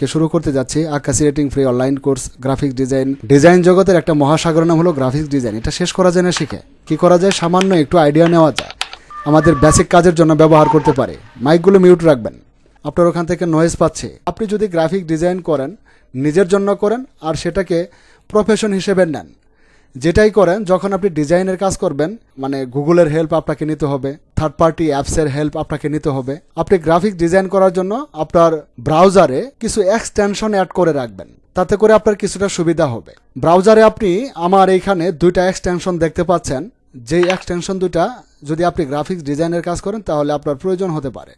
কে শুরু করতে যাচ্ছি আকাশি rating free online course graphics design design জগতের একটা মহাসাগর নাম হলো গ্রাফিক্স ডিজাইন এটা শেষ করা যায় না শিখে। কি করা যায়? সামান্য একটু আইডিয়া নেওয়া যায়। আমাদের বেসিক কাজের জন্য ব্যবহার করতে পারে। মাইকগুলো মিউট রাখবেন। আপনার ওখান থেকে নয়েজ পাচ্ছে। আপনি যদি গ্রাফিক ডিজাইন করেন, নিজের জন্য করেন, আর সেটাকে প্রফেশন হিসেবে নেন। যেটাই করেন যখন আপনি ডিজাইনের কাজ করবেন মানে গুগলের হেল্প আপনাকে নিতে হবে থার্ড পার্টি অ্যাপসের হেল্প আপনাকে নিতে হবে আপনি গ্রাফিক ডিজাইন করার জন্য আপনার ব্রাউজারে কিছু এক্সটেনশন অ্যাড করে রাখবেন। তাতে করে আপনার কিছুটা সুবিধা হবে। ব্রাউজারে আপনি আমার এইখানে দুইটা এক্সটেনশন দেখতে পাচ্ছেন। যেই এক্সটেনশন দুইটা যদি আপনি গ্রাফিক্স ডিজাইনের কাজ করেন তাহলে আপনার প্রয়োজন হতে পারে।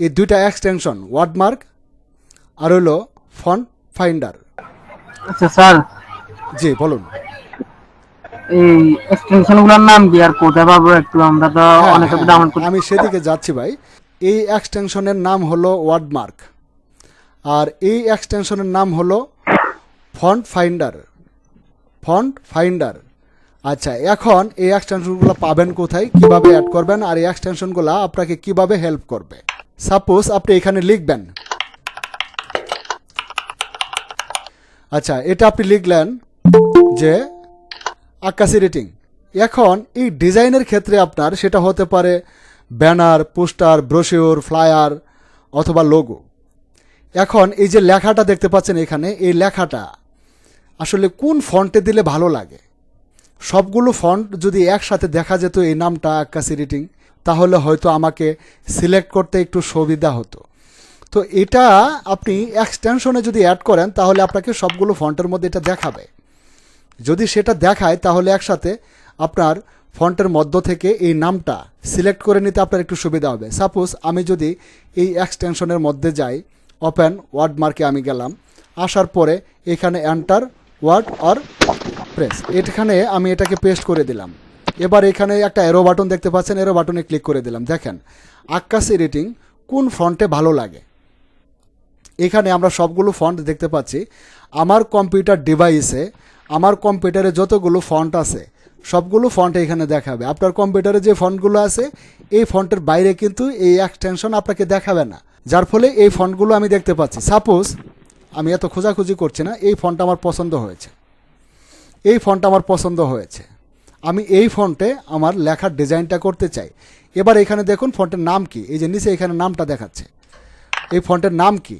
এই দুইটা এক্সটেনশন ওয়ার্ডমার্ক আর হলো ফন্ট ফাইন্ডার আচ্ছা স্যার। জি বলুন। এই এক্সটেনশনগুলোর নাম কি আর কোথায় পাবো একটু? আমরা তো অনেকে ডাউনলোড করতে আমি সেদিকে যাচ্ছি ভাই। এই এক্সটেনশনের নাম হলো ওয়ার্ডমার্ক। আর এই এক্সটেনশনের নাম হলো ফন্ট ফাইন্ডার। Font finder. আচ্ছা এখন এই এক্সটেনশনগুলো পাবেন কোথায়? কীভাবে অ্যাড করবেন? আর এই এক্সটেনশনগুলো আপনাকে কীভাবে হেল্প করবে? সাপোজ আপনি এখানে লিখবেন। আচ্ছা এটা আপনি লিখলেন যে আকাশি রেটিং এখন এই ডিজাইনের ক্ষেত্রে আপনার সেটা হতে পারে ব্যানার, পোস্টার, ব্রোশিওর, ফ্লায়ার অথবা লোগো। এখন এই যে লেখাটা দেখতে পাচ্ছেন এখানে, এই লেখাটা আসলে কোন ফন্টে দিলে ভালো লাগে? সবগুলো ফন্ট যদি একসাথে দেখা যেত এই নামটা আকাশি রেটিং তাহলে হয়তো আমাকে সিলেক্ট করতে একটু সুবিধা হতো। তো এটা আপনি এক্সটেনশনে যদি অ্যাড করেন, তাহলে আপনাকে সবগুলো ফন্টের মধ্যে এটা দেখাবে। যদি সেটা দেখায়, তাহলে একসাথে আপনার ফন্টের মধ্য থেকে এই নামটা সিলেক্ট করে নিতে আপনার একটু সুবিধা হবে। সাপোজ আমি যদি এই এক্সটেনশনের মধ্যে যাই, ওপেন ওয়ার্ড মার্কে আমি গেলাম, আসার পরে এখানে এন্টার ওয়ার্ড অর প্রেস। এখানে আমি এটাকে পেস্ট করে দিলাম। এবার এখানে একটা এরো বাটন দেখতে পাচ্ছেন এরো বাটনে ক্লিক করে দিলাম। দেখেন, আকাশি রেটিং কোন ফন্টে ভালো লাগে? এখানে আমরা সবগুলো ফন্ট দেখতে পাচ্ছি। আমার কম্পিউটার ডিভাইসে আমার কম্পিউটারে যতগুলো ফন্ট আছে, সবগুলো ফন্ট এখানে দেখাবে। আপনার কম্পিউটারে যে ফন্টগুলো আছে, এই ফন্টের বাইরে কিন্তু এই এক্সটেনশন আপনাকে দেখাবে না। যার ফলে এই ফন্টগুলো আমি দেখতে পাচ্ছি। সাপোজ আমি এত খোঁজাখুঁজি করছি না, এই ফন্ট আমার পছন্দ হয়েছে। এই ফন্ট আমার পছন্দ হয়েছে। আমি এই ফন্টে আমার লেখার ডিজাইনটা করতে চাই। এবার এখানে দেখুন ফন্টের নাম কি? এই যে নিচে এখানে নামটা দেখাচ্ছে। এই ফন্টের নাম কি?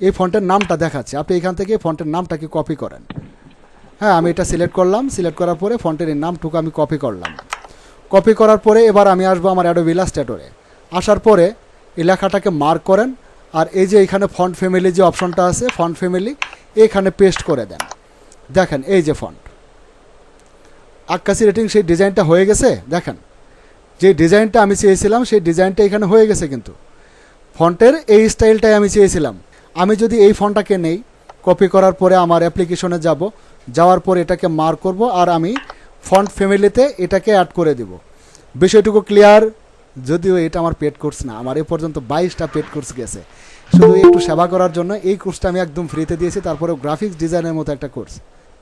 এই ফন্টের নামটা দেখাচ্ছে। আপনি এখান থেকে ফন্টের নামটাকে কপি করেন। হ্যাঁ আমি এটা সিলেক্ট করলাম। সিলেক্ট করার পরে ফন্টের এই নামটুকু আমি কপি করলাম। কপি করার পরে এবার আমি আসব আমার অ্যাডোবি ইলাস্ট্রেটরে আসার পরে এই লেখাটাকে মার্ক করেন। আর এই যে এখানে ফন্ট ফ্যামিলি যে অপশনটা আছে ফন্ট ফ্যামিলি এখানে পেস্ট করে দেন। দেখেন, এই যে ফন্ট আক্কাসি রেটিং সেই ডিজাইনটা হয়ে গেছে? দেখেন, যে ডিজাইনটা আমি চেয়েছিলাম, সেই ডিজাইনটা এখানে হয়ে গেছে কিন্তু। ফন্টের এই স্টাইলটাই আমি চেয়েছিলাম। আমি যদি এই ফন্টটাকে নেই কপি করার পরে আমার অ্যাপ্লিকেশনে যাব, যাওয়ার পর এটাকে মার করব আর আমি ফন্ট ফ্যামিলিতে এটাকে অ্যাড করে দেব। বিষয়টুকু ক্লিয়ার যদিও এটা আমার পেড কোর্স না, আমার এ পর্যন্ত বাইশটা পেড কোর্স গেছে। শুধু একটু সেবা করার জন্য এই কোর্সটা আমি একদম ফ্রিতে দিয়েছি তারপরে গ্রাফিক্স ডিজাইনের মতো একটা কোর্স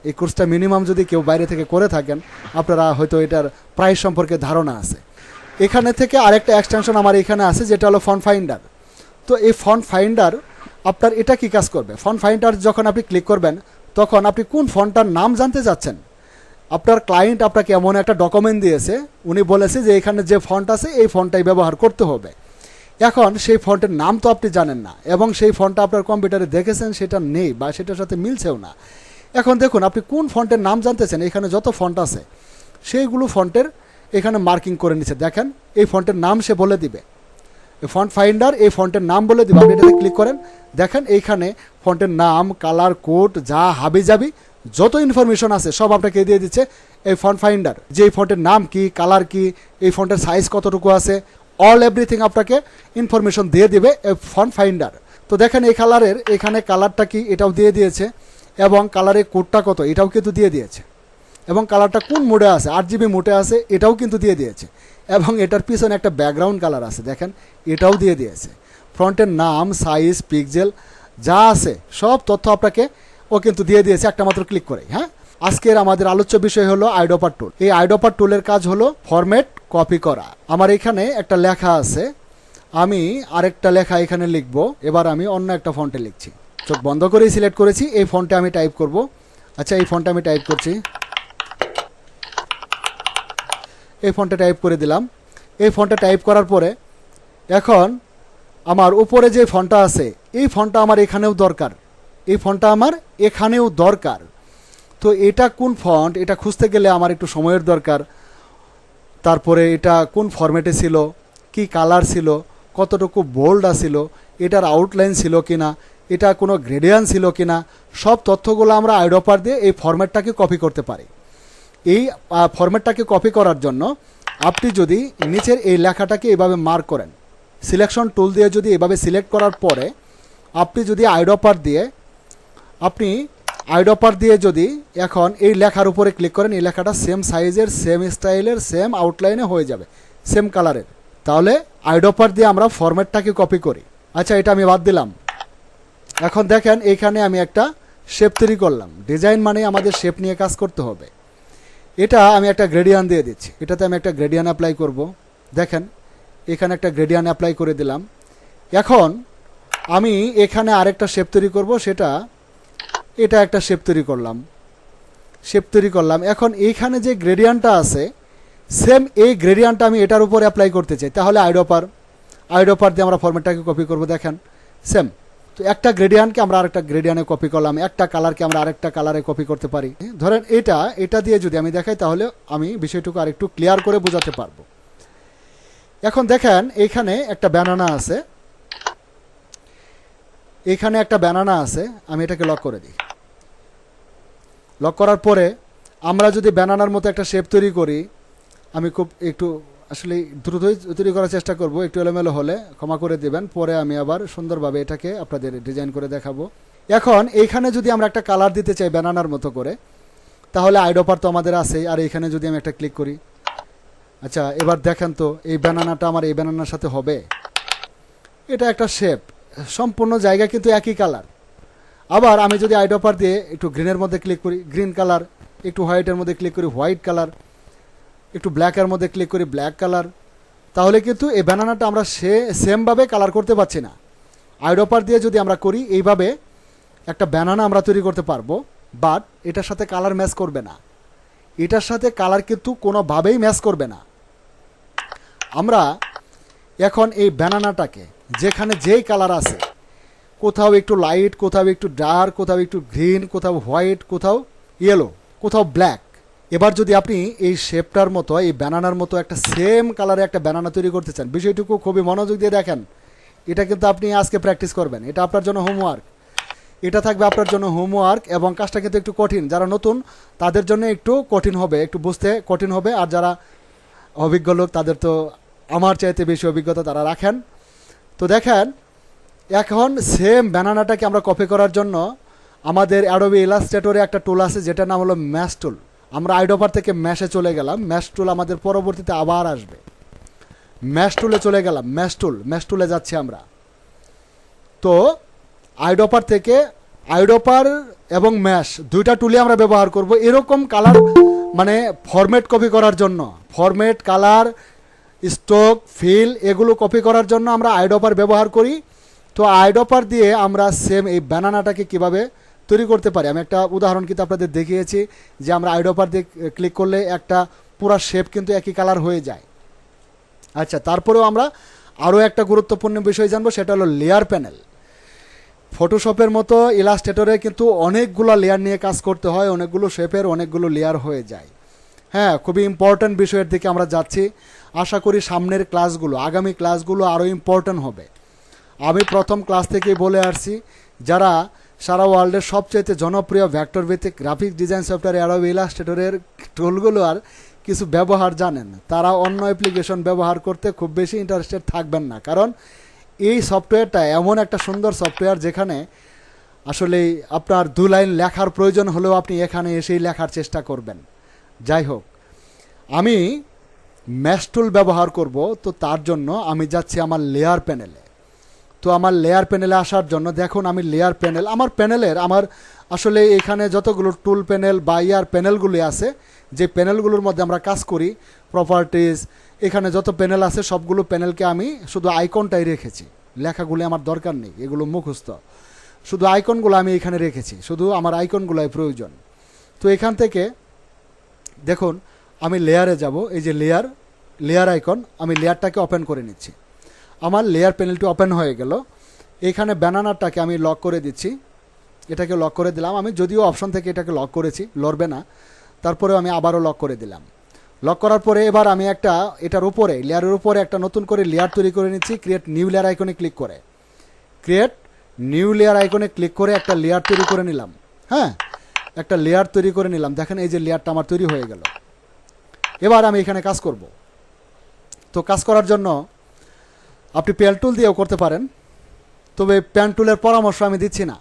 এই কোর্সটা মিনিমাম যদি কেউ বাইরে থেকে করে থাকেন, আপনারা হয়তো এটার প্রাইস সম্পর্কে ধারণা আছে। এখানে থেকে আরেকটা এক্সটেনশন আমার এখানে আছে, যেটা হলো ফন্ট ফাইন্ডার তো এই ফন্ট ফাইন্ডার আপনার এটা কি কাজ করবে? ফন্ট ফাইন্ডার যখন আপনি ক্লিক করবেন, তখন আপনি কোন ফন্টটার নাম জানতে চাচ্ছেন? আপনার ক্লায়েন্ট আপনাকে এমন একটা ডকুমেন্ট দিয়েছে, উনি বলেছে যে এখানে যে ফন্ট আছে, এই ফন্টটাই ব্যবহার করতে হবে। এখন সেই ফন্টের নাম তো আপনি জানেন না, এবং সেই ফন্টটা আপনার কম্পিউটারে দেখেছেন, সেটা নেই বা সেটার সাথে মিলছেও না। এখন দেখুন, আপনি কোন ফন্টের নাম জানতেছেন, এখানে যত ফন্ট আছে, সেইগুলো ফন্টের এখানে মার্কিং করে নিচ্ছে দেখেন, এই ফন্টের নাম সে বলে দিবে। ফন্ট ফাইন্ডার এই ফন্টের নাম বলে দিবে। আপনি এটাতে ক্লিক করেন। দেখেন, এইখানে ফন্টের নাম কালার কোড যা হাবি যাবি, যত ইনফরমেশন আছে, সব আপনাকে দিয়ে দিচ্ছে এই ফন্ট ফাইন্ডার যে এই ফন্টের নাম কি কালার কি, এই ফন্টের সাইজ কতটুকু আছে অল এভরিথিং আপনাকে ইনফরমেশন দিয়ে দিবে এই ফন্ট ফাইন্ডার তো দেখেন, এই কালারের এখানে কালারটা কি, এটাও দিয়ে দিয়েছে, এবং কালারের কোডটা কত, এটাও কিন্তু দিয়ে দিয়েছে। এবং কালারটা কোন মোডে আছে? আট জিবি মোডে আছে, এটাও কিন্তু দিয়ে দিয়েছে। এবং এটার পিছনে একটা ব্যাকগ্রাউন্ড কালার আছে, দেখেন, এটাও দিয়ে দিয়েছে। ফ্রন্টের নাম সাইজ পিকজেল যা আছে, সব তথ্য আপনাকে ও কিন্তু দিয়ে দিয়েছে, একটা মাত্র ক্লিক করে হ্যাঁ? আজকের আমাদের আলোচ্য বিষয় হলো আইডোপার টুল এই আইডোপার টুলের কাজ হলো ফরম্যাট কপি করা। আমার এখানে একটা লেখা আছে, আমি আরেকটা লেখা এখানে লিখব, এবার আমি অন্য একটা ফন্টে লিখছি। চোখ বন্ধ করেই সিলেক্ট করেছি, এই ফন্টে আমি টাইপ করব। আচ্ছা এই ফন্টে আমি টাইপ করছি। এই ফন্টে টাইপ করে দিলাম। এই ফন্টে টাইপ করার পরে এখন আমার উপরে যে ফন্টটা আছে, এই ফন্টটা আমার এখানেও দরকার। এই ফন্টটা আমার এখানেও দরকার। তো এটা কোন ফন্ট এটা খুঁজতে গেলে আমার একটু সময়ের দরকার। তারপরে এটা কোন ফরম্যাটে ছিল? কি কালার ছিল? কতটুকু বোল্ড আছিল? এটার আউটলাইন ছিল কিনা? এটা কোনো গ্রেডিয়ান ছিল কিনা? সব তথ্যগুলো আমরা আইডোপার দিয়ে এই ফরম্যাটটাকে কপি করতে পারি। এই ফরম্যাটটাকে কপি করার জন্য আপনি যদি নিচের এই লেখাটাকে এভাবে মার্ক করেন সিলেকশন টুল দিয়ে যদি এভাবে সিলেক্ট করার পরে আপনি যদি আইডোপার দিয়ে, আপনি আইডোপার দিয়ে যদি এখন এই লেখার উপরে ক্লিক করেন, এই লেখাটা সেম সাইজের সেম স্টাইলের সেম আউটলাইনে হয়ে যাবে সেম কালারের তাহলে আইডোপার দিয়ে আমরা ফরম্যাটটাকে কপি করি। আচ্ছা এটা আমি বাদ দিলাম। এখন দেখেন এইখানে আমি একটা শেপ তৈরি করলাম। ডিজাইন মানে আমাদের শেপ নিয়ে কাজ করতে হবে। এটা আমি একটা গ্রেডিয়ান দিয়ে দিচ্ছি। এটাতে আমি একটা গ্রেডিয়ান অ্যাপ্লাই করব। দেখেন, এখানে একটা গ্রেডিয়ান অ্যাপ্লাই করে দিলাম। এখন আমি এখানে আরেকটা শেপ তৈরি করব, সেটা এটা একটা শেপ তৈরি করলাম। শেপ তৈরি করলাম। এখন এইখানে যে গ্রেডিয়ানটা আছে সেম এই গ্রেডিয়ানটা আমি এটার উপর অ্যাপ্লাই করতে চাই। তাহলে আইডোপার আইডোপার দিয়ে আমরা ফরম্যাটটাকে কপি করব, দেখেন। সেম তো একটা গ্রেডিয়ানকে আমরা আরেকটা গ্রেডিয়ানে কপি করলাম, একটা কালারকে আমরা আরেকটা কালারে কপি করতে পারি। ধরেন এটা এটা দিয়ে যদি আমি দেখাই, তাহলে আমি বিষয়টুকু আরেকটু ক্লিয়ার করে বোঝাতে পারব। এখন দেখেন এইখানে একটা ব্যানানা আছে। এইখানে একটা ব্যানানা আছে, আমি এটাকে লক করে দিই। লক করার পরে, আমরা যদি ব্যানানার মতো একটা শেপ তৈরি করি, আমি খুব একটু আসলে দ্রুতই তৈরি করার চেষ্টা করব, একটু এলোমেলো হলে ক্ষমা করে দেবেন, পরে আমি আবার সুন্দরভাবে এটাকে আপনাদের ডিজাইন করে দেখাবো। এখন এইখানে যদি আমরা একটা কালার দিতে চাই ব্যানানার মতো করে, তাহলে আইডোপার তো আমাদের আছেই, আর এইখানে যদি আমি একটা ক্লিক করি। আচ্ছা এবার দেখেন তো, এই ব্যানানাটা আমার এই ব্যানানার সাথে হবে। এটা একটা শেপ, সম্পূর্ণ জায়গা কিন্তু একই কালার। আবার আমি যদি আইডোপার দিয়ে একটু গ্রিনের মধ্যে ক্লিক করি, গ্রিন কালার, একটু হোয়াইটের মধ্যে ক্লিক করি, হোয়াইট কালার একটু ব্ল্যাকের মধ্যে ক্লিক করি ব্ল্যাক কালার তাহলে কিন্তু এই ব্যানানাটা আমরা সে সেমভাবে কালার করতে পারছি না। আইডোপার দিয়ে যদি আমরা করি, এইভাবে একটা ব্যানানা আমরা তৈরি করতে পারব বাট এটার সাথে কালার ম্যাচ করবে না। এটার সাথে কালার কিন্তু কোনোভাবেই ম্যাচ করবে না। আমরা এখন এই ব্যানানাটাকে যেখানে যেই কালার আছে, কোথাও একটু লাইট কোথাও একটু ডার্ক কোথাও একটু গ্রিন কোথাও হোয়াইট কোথাও ইয়েলো কোথাও ব্ল্যাক এবার যদি আপনি এই শেপটার মতো, এই ব্যানানার মতো একটা সেম কালারে একটা ব্যানানা তৈরি করতে চান, বিষয়টুকু খুবই মনোযোগ দিয়ে দেখেন। এটা কিন্তু আপনি আজকে প্র্যাকটিস করবেন। এটা আপনার জন্য হোমওয়ার্ক এটা থাকবে আপনার জন্য হোমওয়ার্ক এবং কাজটা কিন্তু একটু কঠিন। যারা নতুন, তাদের জন্য একটু কঠিন হবে, একটু বুঝতে কঠিন হবে। আর যারা অভিজ্ঞ লোক, তাদের তো আমার চাইতে বেশি অভিজ্ঞতা তারা রাখেন। তো দেখেন, এখন সেম ব্যানানাটাকে আমরা কপি করার জন্য আমাদের অ্যাডোবি ইলাস্ট্রেটরে একটা টুল আছে, যেটার নাম হলো ম্যাশ টুল আমরা আইডোপার থেকে ম্যাশে চলে গেলাম। ম্যাশ টুল আমাদের পরবর্তীতে আবার আসবে। ম্যাশ টুলে চলে গেলাম। ম্যাশ টুল, ম্যাশ টুলে যাচ্ছি আমরা। তো আইডোপার থেকে আইডোপার এবং ম্যাশ দুইটা টুলে আমরা ব্যবহার করব এরকম কালার মানে ফরম্যাট কপি করার জন্য। ফরম্যাট, কালার, স্টক, ফিল এগুলো কপি করার জন্য আমরা আইডোপার ব্যবহার করি। তো আইডোপার দিয়ে আমরা সেম এই ব্যানানাটাকে কীভাবে তৈরি করতে পারি। আমি একটা উদাহরণ কিন্তু আপনাদের দেখিয়েছি যে আমরা আইডোপার দিয়ে ক্লিক করলে একটা পুরা শেপ কিন্তু একই কালার হয়ে যায়। আচ্ছা তারপরেও আমরা আরও একটা গুরুত্বপূর্ণ বিষয় জানব, সেটা হলো লেয়ার প্যানেল ফটোশপের মতো ইলাস্ট্রেটরে কিন্তু অনেকগুলো লেয়ার নিয়ে কাজ করতে হয়, অনেকগুলো শেপের অনেকগুলো লেয়ার হয়ে যায়। হ্যাঁ খুবই ইম্পর্ট্যান্ট বিষয়ের দিকে আমরা যাচ্ছি। আশা করি সামনের ক্লাসগুলো আগামী ক্লাসগুলো আরও ইম্পর্ট্যান্ট হবে। আমি প্রথম ক্লাস থেকেই বলে আসছি, যারা সারা ওয়ার্ল্ডের সবচাইতে জনপ্রিয় ভ্যাক্টর ভিত্তিক গ্রাফিক ডিজাইন সফটওয়্যার অ্যাডোবি ইলাস্ট্রেটরের টুলগুলো আর কিছু ব্যবহার জানেন। তারা অন্য অ্যাপ্লিকেশন ব্যবহার করতে খুব বেশি ইন্টারেস্টেড থাকবেন না। কারণ এই সফটওয়্যারটা এমন একটা সুন্দর সফটওয়্যার যেখানে আসলে আপনার দু লাইন লেখার প্রয়োজন হলেও আপনি এখানে এসেই লেখার চেষ্টা করবেন। যাই হোক, আমি ম্যাশ টুল ব্যবহার করব, তো তার জন্য আমি যাচ্ছি আমার লেয়ার প্যানেলে তো আমার লেয়ার প্যানেলে আসার জন্য দেখুন আমি লেয়ার প্যানেল আমার প্যানেলের আমার আসলে এখানে যতগুলো টুল প্যানেল বা ইয়ার প্যানেলগুলি আছে, যে প্যানেলগুলোর মধ্যে আমরা কাজ করি প্রপার্টিজ এখানে যত প্যানেল আছে সবগুলো প্যানেলকে আমি শুধু আইকনটাই রেখেছি। লেখাগুলি আমার দরকার নেই, এগুলো মুখস্থ। শুধু আইকনগুলো আমি এখানে রেখেছি, শুধু আমার আইকনগুলোই প্রয়োজন। তো এখান থেকে দেখুন, আমি লেয়ারে যাব, এই যে লেয়ার লেয়ার আইকন আমি লেয়ারটাকে ওপেন করে নিচ্ছি। আমার লেয়ার প্যানেলটি ওপেন হয়ে গেল। এখানে ব্যানানারটাকে আমি লক করে দিচ্ছি। এটাকে লক করে দিলাম। আমি যদিও অপশন থেকে এটাকে লক করেছি, লড়বে না। তারপরেও আমি আবারও লক করে দিলাম। লক করার পরে এবার আমি একটা, এটার উপরে লেয়ারের উপরে একটা নতুন করে লেয়ার তৈরি করে নিচ্ছি। ক্রিয়েট নিউ লেয়ার আইকনে ক্লিক করে। ক্রিয়েট নিউ লেয়ার আইকনে ক্লিক করে একটা লেয়ার তৈরি করে নিলাম। হ্যাঁ একটা লেয়ার তৈরি করে নিলাম। দেখেন এই যে লেয়ারটা আমার তৈরি হয়ে গেল। এবার আমি এখানে কাজ করব। তো কাজ করার জন্য আপনি পেল টুল দিয়েও করতে পারেন। তবে প্যান টুলের পরামর্শ আমি দিচ্ছি না।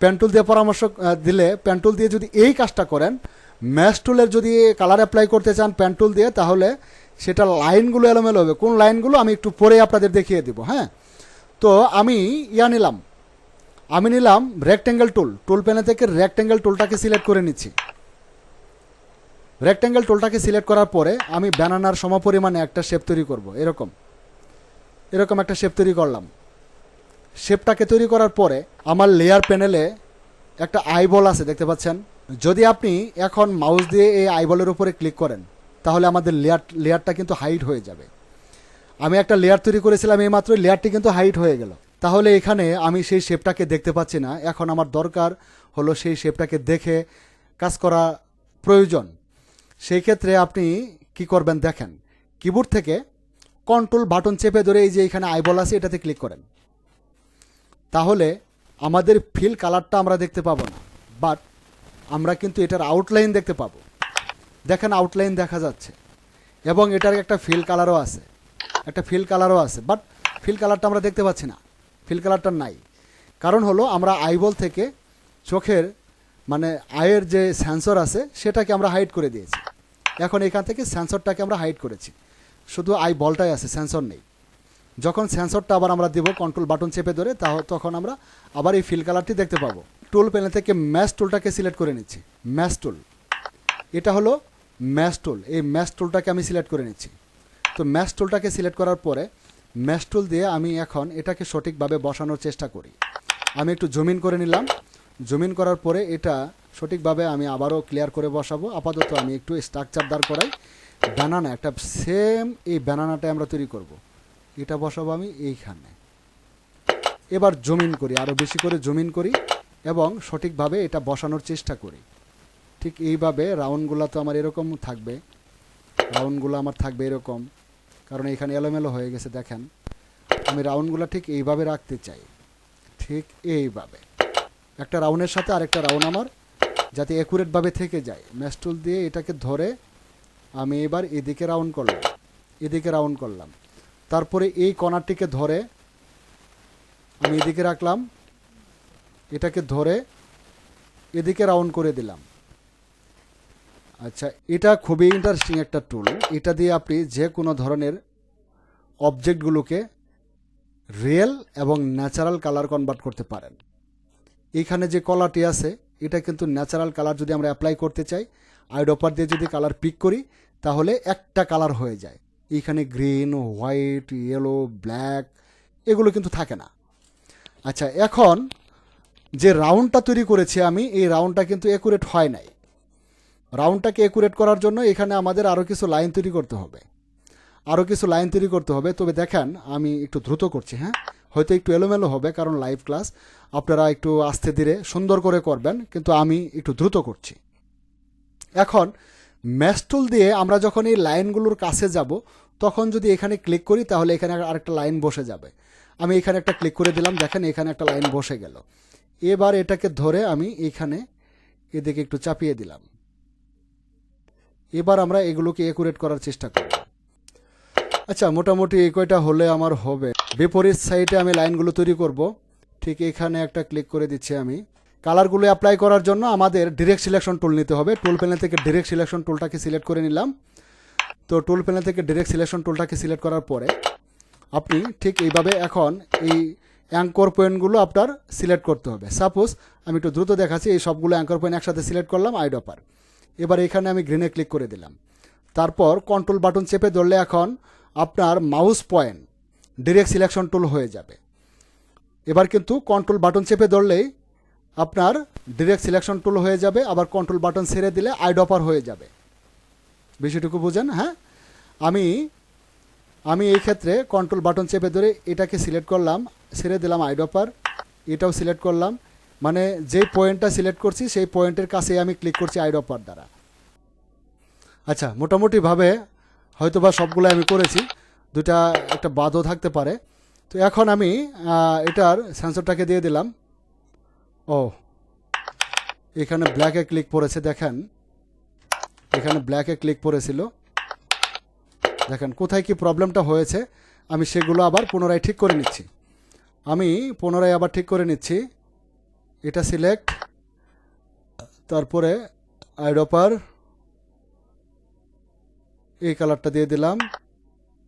প্যান টুল দিয়ে পরামর্শ দিলে প্যান টুল দিয়ে যদি এই কাজটা করেন, ম্যাশ টুলের যদি কালার অ্যাপ্লাই করতে চান প্যান টুল দিয়ে, তাহলে সেটা লাইনগুলো এলোমেলো হবে। কোন লাইনগুলো আমি একটু পরে আপনাদের দেখিয়ে দিব হ্যাঁ? তো আমি ইয়া নিলাম। আমি নিলাম রেক্টেঙ্গেল টুল টুল প্যানে থেকে রেক্টেঙ্গেল টুলটাকে সিলেক্ট করে নিচ্ছি। রেক্টেঙ্গেল টুলটাকে সিলেক্ট করার পরে আমি ব্যানানার সমপরিমাণে একটা শেপ তৈরি করব, এরকম। এরকম একটা শেপ তৈরি করলাম। শেপটাকে তৈরি করার পরে আমার লেয়ার প্যানেলে একটা আইবল আছে, দেখতে পাচ্ছেন? যদি আপনি এখন মাউস দিয়ে এই আইবলের উপরে ক্লিক করেন, তাহলে আমাদের লেয়ার লেয়ারটা কিন্তু হাইট হয়ে যাবে। আমি একটা লেয়ার তৈরি করেছিলাম এই মাত্র লেয়ারটি কিন্তু হাইট হয়ে গেল। তাহলে এখানে আমি সেই শেপটাকে দেখতে পাচ্ছি না। এখন আমার দরকার হলো সেই শেপটাকে দেখে কাজ করা প্রয়োজন। সেই ক্ষেত্রে আপনি কি করবেন দেখেন কিবোর্ড থেকে কন্ট্রোল বাটন চেপে ধরে এই যে এখানে আইবল আছে, এটাতে ক্লিক করেন। তাহলে আমাদের ফিল কালারটা আমরা দেখতে পাবো না বাট আমরা কিন্তু এটার আউটলাইন দেখতে পাবো। দেখেন আউটলাইন দেখা যাচ্ছে, এবং এটার একটা ফিল কালারও আছে, একটা ফিল কালারও আছে বাট ফিল কালারটা আমরা দেখতে পাচ্ছি না ফিল কালারটা নাই। কারণ হলো আমরা আইবল থেকে চোখের মানে আয়ের যে সেন্সর আছে, সেটাকে আমরা হাইড করে দিয়েছি। এখন এখান থেকে সেন্সরটাকে আমরা হাইড করেছি। শুধু আই বলটাই আছে সেন্সর নেই। যখন সেন্সরটা আবার আমরা দেবো কন্ট্রোল বাটন চেপে ধরে তা তখন আমরা আবার এই ফিল কালারটি দেখতে পাবো। টুল প্যানেল থেকে ম্যাশ টুলটাকে সিলেক্ট করে নিচ্ছি। ম্যাশ টুল এটা হলো ম্যাশ টুল এই ম্যাশ টুলটাকে আমি সিলেক্ট করে নিচ্ছি। তো ম্যাশ টুলটাকে সিলেক্ট করার পরে ম্যাশ টুল দিয়ে আমি এখন এটাকে সঠিকভাবে বসানোর চেষ্টা করি। আমি একটু জমিন করে নিলাম। জমিন করার পরে এটা সঠিকভাবে আমি আবারও ক্লিয়ার করে বসাবো। আপাতত আমি একটু স্ট্রাকচার দাঁড় করাই। ব্যানানা একটা সেম এই ব্যানানাটা আমরা তৈরি করব। এটা বসাবো আমি এইখানে। এবার জমিন করি আরও বেশি করে জমিন করি এবং সঠিকভাবে এটা বসানোর চেষ্টা করি। ঠিক এইভাবে রাউন্ডগুলো তো আমার এরকম থাকবে। রাউন্ডগুলো আমার থাকবে এরকম, কারণ এখানে এলোমেলো হয়ে গেছে, দেখেন। আমি রাউন্ডগুলো ঠিক এইভাবে রাখতে চাই। ঠিক এইভাবে। একটা রাউন্ডের সাথে আরেকটা রাউন্ড আমার, যাতে অ্যাকুরেটভাবে থেকে যায়। ম্যাস্টুল দিয়ে এটাকে ধরে আমি এবার এদিকে রাউন্ড করলাম, এদিকে রাউন্ড করলাম। তারপরে এই কর্নারটিকে ধরে আমি এদিকে রাখলাম, এটাকে ধরে এদিকে রাউন্ড করে দিলাম। আচ্ছা এটা খুবই ইন্টারেস্টিং একটা টুল এটা দিয়ে আপনি যে কোনো ধরনের অবজেক্টগুলোকে রিয়েল এবং ন্যাচারাল কালার কনভার্ট করতে পারেন। এখানে যে কলারটি আছে, এটা কিন্তু ন্যাচারাল কালার যদি আমরা অ্যাপ্লাই করতে চাই আইডোপার দিয়ে যদি কালার পিক করি, তাহলে একটা কালার হয়ে যায়। এইখানে গ্রিন, হোয়াইট, ইয়েলো, ব্ল্যাক, এগুলো কিন্তু থাকে না। আচ্ছা এখন যে রাউন্ডটা তৈরি করেছি আমি, এই রাউন্ডটা কিন্তু একুরেট হয় নাই। রাউন্ডটাকে একুরেট করার জন্য এখানে আমাদের আরও কিছু লাইন তৈরি করতে হবে। আরও কিছু লাইন তৈরি করতে হবে। তবে দেখেন, আমি একটু দ্রুত করছি হ্যাঁ? হয়তো একটু এলোমেলো হবে, কারণ লাইভ ক্লাস আপনারা একটু আস্তে ধীরে সুন্দর করে করবেন, কিন্তু আমি একটু দ্রুত করছি। এখন ম্যাস্টুল দিয়ে আমরা যখন এই লাইনগুলোর কাছে যাব, তখন যদি এখানে ক্লিক করি, তাহলে এখানে আরেকটা লাইন বসে যাবে। আমি এখানে একটা ক্লিক করে দিলাম, দেখেন এখানে একটা লাইন বসে গেল। এবার এটাকে ধরে আমি এখানে এদিকে একটু চাপিয়ে দিলাম। এবার আমরা এগুলোকে একুরেট করার চেষ্টা করব। আচ্ছা মোটামুটি এই কয়টা হলে আমার হবে। বিপরীত সাইডে আমি লাইনগুলো তৈরি করব। ঠিক এখানে একটা ক্লিক করে দিচ্ছি আমি। কালারগুলো অ্যাপ্লাই করার জন্য আমাদের ডিরেক্ট সিলেকশন টুল নিতে হবে। টুল প্যানেল থেকে ডিরেক্ট সিলেকশন টুলটাকে সিলেক্ট করে নিলাম। তো টুল প্যানেল থেকে ডিরেক্ট সিলেকশন টুলটাকে সিলেক্ট করার পরে আপনি ঠিক এইভাবে এখন এই অ্যাঙ্কর পয়েন্টগুলো আপনার সিলেক্ট করতে হবে। সাপোজ আমি একটু দ্রুত দেখাচ্ছি, এই সবগুলো অ্যাঙ্কর পয়েন্ট একসাথে সিলেক্ট করলাম আইডপার এবার এখানে আমি গ্রিনে ক্লিক করে দিলাম। তারপর কন্ট্রোল বাটন চেপে ধরলে এখন আপনার mouse point direct selection tool হয়ে যাবে। এবার কিন্তু কন্ট্রোল বাটন চেপে ধরলেই আপনার ডিরেক্ট সিলেকশন টুল হয়ে যাবে, আবার কন্ট্রোল বাটন ছেড়ে দিলে আইডপার হয়ে যাবে। বিষয়টুকু বুঝেন হ্যাঁ? আমি আমি এই ক্ষেত্রে কন্ট্রোল বাটন চেপে ধরে এটাকে সিলেক্ট করলাম, ছেড়ে দিলাম আইডপার এটাও সিলেক্ট করলাম। মানে যেই পয়েন্টটা সিলেক্ট করছি, সেই পয়েন্টের কাছে আমি ক্লিক করছি আইডপার দ্বারা। আচ্ছা মোটামুটিভাবে হয়তো বা সবগুলো আমি করেছি দুটা একটা বাদও থাকতে পারে। তো এখন আমি এটার সেন্সরটাকে দিয়ে দিলাম। ও। এখানে ব্ল্যাকে ক্লিক পড়েছে, দেখেন। এখানে ব্ল্যাকে ক্লিক পড়েছিল। দেখেন, কোথায় কি প্রবলেমটা হয়েছে, আমি সেগুলো আবার পুনরায় ঠিক করে নিচ্ছি। আমি পুনরায় আবার ঠিক করে নিচ্ছি। এটা সিলেক্ট তারপরে আইডপার এই কালারটা দিয়ে দিলাম।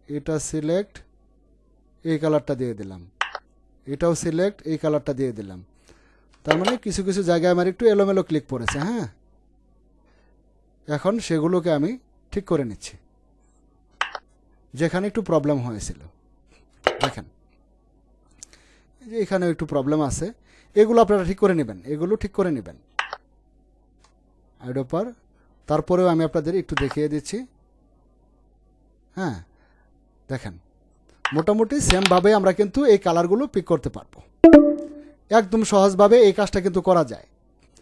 এটা সিলেক্ট এই কালারটা দিয়ে দিলাম। এটাও সিলেক্ট এই কালারটা দিয়ে দিলাম। তার মানে কিছু কিছু জায়গায় আমার একটু এলোমেলো ক্লিক পড়েছে হ্যাঁ? এখন সেগুলোকে আমি ঠিক করে নিচ্ছি। যেখানে একটু প্রবলেম হয়েছিল। দেখেন। যে এখানে একটু প্রবলেম আছে। এগুলো আপনারা ঠিক করে নেবেন। এগুলো ঠিক করে নেবেন। আইডোপার, তারপরেও আমি আপনাদের একটু দেখিয়ে দিচ্ছি। হ্যাঁ? দেখেন। মোটামুটি সেমভাবে আমরা কিন্তু এই কালারগুলো পিক করতে পারব। একদম সহজভাবে এই কাজটা কিন্তু করা যায়।